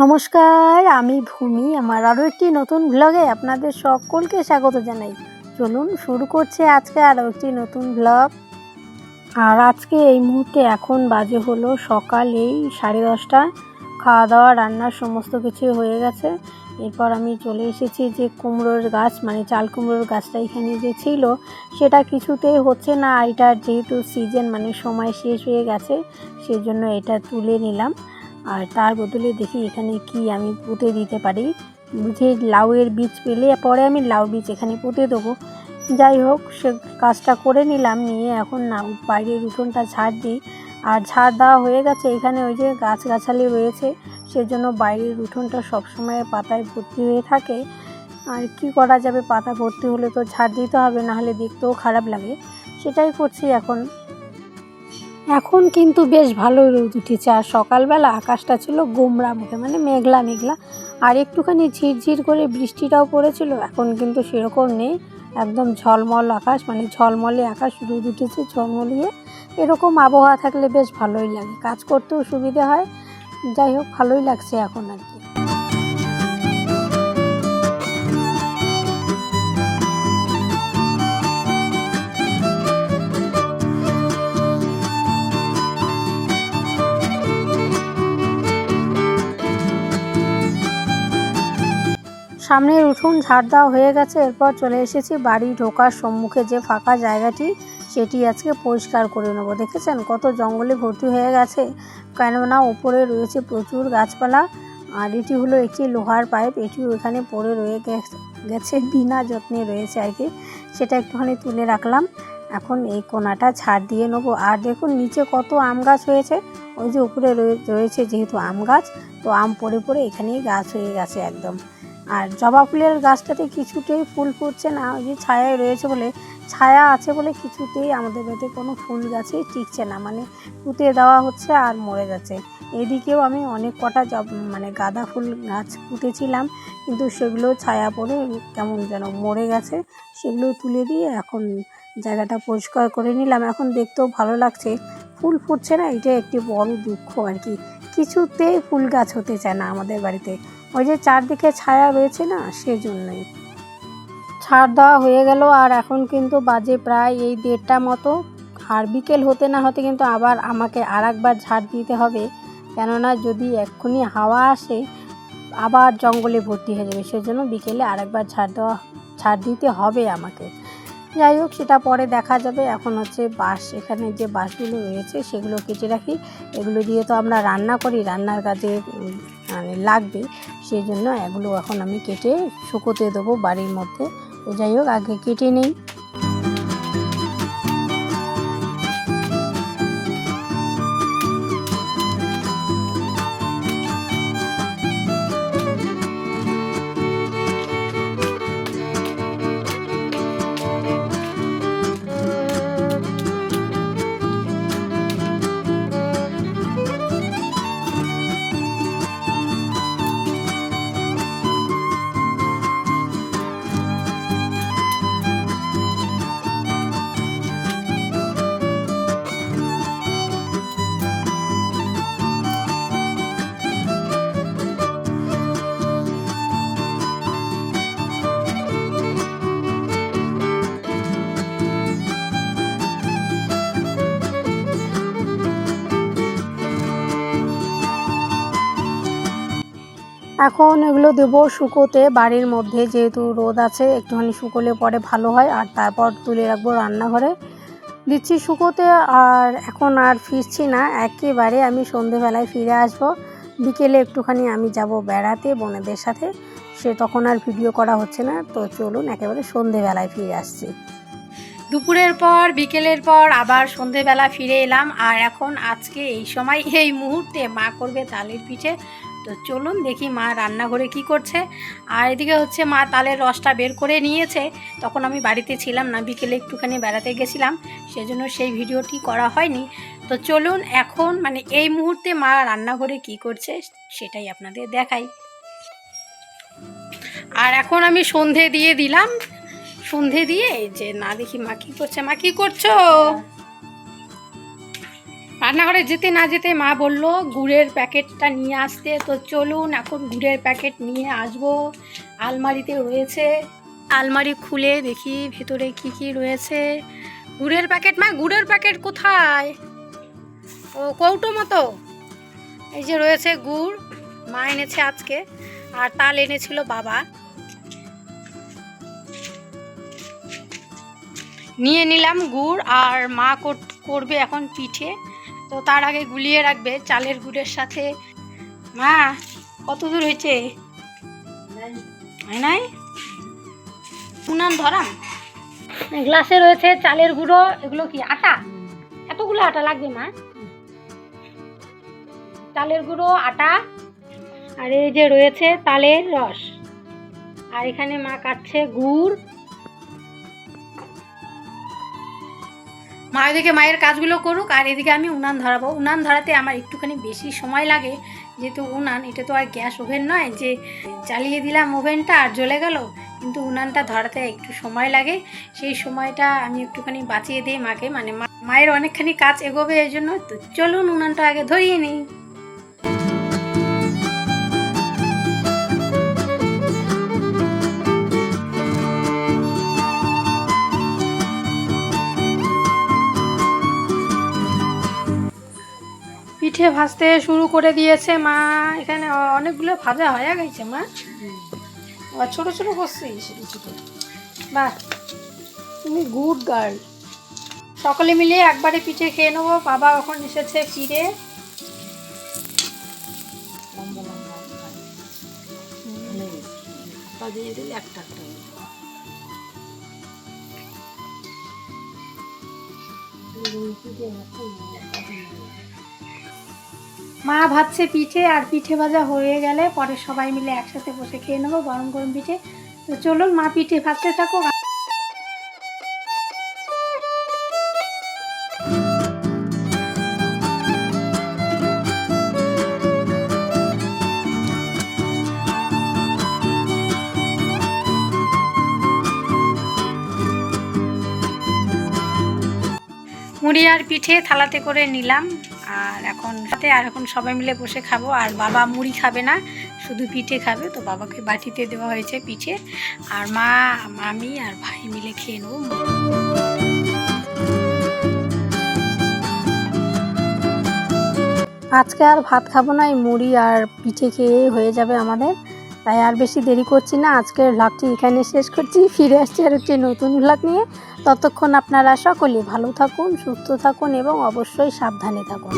নমস্কার, আমি ভূমি। আমার আরও একটি নতুন ব্লগে আপনাদের সকলকে স্বাগত জানাই। চলুন শুরু করছে আজকে আরও একটি নতুন ব্লগ আর আজকে এই মুহূর্তে এখন বাজে হলো সকাল এই সাড়ে দশটা। খাওয়া দাওয়া রান্নার সমস্ত কিছু হয়ে গেছে। এরপর আমি চলে এসেছি যে কুমড়োর গাছ মানে চাল কুমড়োর গাছটা এখানে যে ছিল, সেটা কিছুতেই হচ্ছে না। এটার যেহেতু সিজন মানে সময় শেষ হয়ে গেছে সেই জন্য এটা তুলে নিলাম। আর তার বদলে দেখি এখানে কি আমি পুঁতে দিতে পারি। বুঝে লাউয়ের বীজ পেলে পরে আমি লাউ বীজ এখানে পুঁতে দেবো। যাই হোক, সে কাজটা করে নিলাম, নিয়ে এখন না, বাইরের উঠোনটা ঝাড় দিই। আর ঝাড় দেওয়া হয়ে গেছে, এখানে ওই যে গাছগাছালি রয়েছে, সেজন্য বাইরের উঠোনটা সবসময় পাতায় ভর্তি হয়ে থাকে। আর কি করা যাবে, পাতা ভর্তি হলে তো ঝাড় দিতে হবে, নাহলে দেখতেও খারাপ লাগে। সেটাই করছি এখন। এখন কিন্তু বেশ ভালোই রোদ উঠেছে। আর সকালবেলা আকাশটা ছিল গোমরা মুখে মানে মেঘলা মেঘলা। আর একটুখানি ঝিরঝির করে বৃষ্টিটাও পড়েছিল, এখন কিন্তু সেরকম নেই। একদম ঝলমল আকাশ মানে ঝলমলে আকাশ, রোদ উঠেছে ঝলমলিয়ে। এরকম আবহাওয়া থাকলে বেশ ভালোই লাগে। কাজ করতেও সুবিধে হয়। যাই হোক, ভালোই লাগছে এখন আর কি। সামনের উঠুন ঝাড় দেওয়া হয়ে গেছে, এরপর চলে এসেছি বাড়ি ঢোকার সম্মুখে যে ফাঁকা জায়গাটি, সেটি আজকে পরিষ্কার করে নেব। দেখেছেন কত জঙ্গলে ভর্তি হয়ে গেছে, কেননা ওপরে রয়েছে প্রচুর গাছপালা, আর এটি হলো একটি লোহার পাইপ, এটিও এখানে পড়ে রয়ে গেছে বিনা যত্নে রয়েছে আর কি। সেটা একটুখানি তুলে রাখলাম, এখন এই কোনাটা ছাড় দিয়ে নেব। আর দেখুন নিচে কত আম গাছ হয়েছে, ওই যে উপরে রয়ে- রয়েছে যেহেতু আম গাছ, তো আম পড়ে পড়ে এখানেই গাছ হয়ে গেছে একদম। আর জবা ফুলের গাছটাতে কিছুতেই ফুল ফুটছে না, ওই যে ছায়ায় রয়েছে বলে, ছায়া আছে বলে কিছুতেই আমাদের বাড়িতে কোনো ফুল গাছে টিকছে না মানে পুঁতে দেওয়া হচ্ছে আর মরে যাচ্ছে। এদিকেও আমি অনেক কটা জব মানে গাঁদা ফুল গাছ পুঁতেছিলাম, কিন্তু সেগুলো ছায়া পড়ে কেমন যেন মরে গেছে। সেগুলো তুলে দিয়ে এখন জায়গাটা পরিষ্কার করে নিলাম। এখন দেখতেও ভালো লাগছে, ফুল ফুটছে না, এটা একটি বড় দুঃখ আর কি। কিছুতেই ফুল গাছ হতে চায় না আমাদের বাড়িতে। ওই যে চারদিকে ছায়া রয়েছে না, সেজন্যই। ছাড় দেওয়া হয়ে গেল, আর এখন কিন্তু বাজে প্রায় এই দেড়টা মতো। আর বিকেল হতে না হতে কিন্তু আবার আমাকে আর একবার ঝাড় দিতে হবে। কেননা যদি এক্ষুনি হাওয়া আসে, আবার জঙ্গলে ভর্তি হয়ে যাবে। সেজন্য বিকেলে আর একবার ঝাড় দেওয়া, ঝাড় দিতে হবে আমাকে। যাই হোক, সেটা পরে দেখা যাবে। এখন হচ্ছে বাঁশ, এখানে যে বাঁশগুলো রয়েছে, সেগুলো কেটে রাখি। এগুলো দিয়ে তো আমরা রান্না করি, রান্নার কাজে মানে লাগবে সেই জন্য এগুলো এখন আমি কেটে শুকোতে দেবো বাড়ির মধ্যে। যাই হোক, আগে কেটে নেই। এখন এগুলো দেবো শুকোতে বাড়ির মধ্যে, যেহেতু রোদ আছে, একটুখানি শুকোলে পরে ভালো হয়। আর তারপর তুলে রাখব রান্নাঘরে। দিচ্ছি শুকোতে, আর এখন আর ফিরছি না। একেবারে আমি সন্ধেবেলায় ফিরে আসব। বিকেলে একটুখানি আমি যাব বেড়াতে বোনেদের সাথে। সে তখন আর ভিডিও করা হচ্ছে না। তো চলুন, একেবারে সন্ধেবেলায় ফিরে আসছি। দুপুরের পর, বিকেলের পর আবার সন্ধেবেলা ফিরে এলাম। আর এখন আজকে এই সময়, এই মুহূর্তে মা করবে তালের পিঠে তো চলুন দেখি মা রান্নাঘরে কি করছে। আর এদিকে হচ্ছে মা তালের রসটা বের করে নিয়েছে। তখন আমি বাড়িতে ছিলাম না, বিকেলে একটুখানি বেড়াতে গেছিলাম। সেজন্য সেই ভিডিওটি করা হয়নি। তো চলুন এখন মানে এই মুহূর্তে মা রান্নাঘরে কি করছে সেটাই আপনাদের দেখাই। আর এখন আমি সন্ধে দিয়ে দিলাম। সন্ধে দিয়ে যে না দেখি মা কি করছে। মা কি করছ? রান্নাঘরে যেতে না যেতে মা বলল, গুড়ের প্যাকেটটা নিয়ে আসতে, তো চলুন এখন গুড়ের প্যাকেট নিয়ে আসব। আলমারিতে রয়েছে। আলমারি খুলে দেখি ভেতরে কি কি রয়েছে। গুড়ের প্যাকেট, মা, গুড়ের প্যাকেট কোথায়? ও, কৌটো মতো। এই যে রয়েছে গুড়, মা এনেছে আজকে, আর তাল এনেছিল বাবা। নিয়ে নিলাম গুড়, আর মা কর- করবে এখন পিঠে। তো তার আগে গুলিয়ে রাখবে চালের গুড়ের সাথে। মা, কত দূর হয়েছে? হয় নাই। উনান ধরাম। গ্লাসে রয়েছে চালের গুঁড়ো, এগুলো কি আটা? এতগুলো আটা লাগবে, মা। চালের গুঁড়ো, আটা, আর এই যে রয়েছে তালের রস। আর এখানে মা কাটছে গুড়। মা এদিকে মায়ের কাজগুলো করুক, আর এদিকে আমি উনান ধরাবো। উনান ধরাতে আমার একটুখানি বেশি সময় লাগে, যেহেতু উনান, এটা তো আর গ্যাস ওভেন নয়, যে চালিয়ে দিলাম ওভেনটা আর জ্বলে গেল, কিন্তু উনানটা ধরাতে একটু সময় লাগে। সেই সময়টা আমি একটুখানি বাঁচিয়ে দিই মাকে মানে মায়ের অনেকখানি কাজ এগোবে এই জন্য, তো চলুন উনানটা আগে ধরিয়ে নিই। পিঠে ভাজতে শুরু করে দিয়েছে মা। এখানে অনেকগুলো ভাজা হয়ে গেছে মা। ছোট ছোট করছিস বাহ তুমি গুড গার্ল। সকলে মিলে একবারে পিঠে খেয়ে নেব। বাবা এখন এসেছে ফিরে। একটা একটা হয়ে যাবে। মা ভাজছে পিঠে আর পিঠে ভাজা হয়ে গেলে পরে সবাই মিলে একসাথে বসে খেয়ে নেব গরম গরম পিঠে। তো চলুন মা পিঠে ভাজতে থাকো মুড়ি আর পিঠে থালাতে করে নিলাম। এখন সাথে আর এখন সবাই মিলে বসে খাব। আর বাবা মুড়ি খাবে না, শুধু পিঠে খাবে। তো বাবাকে বাটিতে দেওয়া হয়েছে পিঠে। আর মা, মামি আর ভাই মিলে খেয়ে নেব। আজকে আর ভাত খাব না, এই মুড়ি আর পিঠে খেয়ে হয়ে যাবে আমাদের। তাই আর বেশি দেরি করছি না, আজকের ভ্লগটি এখানে শেষ করছি। ফিরে আসছি আর একটি নতুন ভ্লগ নিয়ে। ততক্ষণ আপনারা সকলে ভালো থাকুন, সুস্থ থাকুন এবং অবশ্যই সাবধানে থাকুন।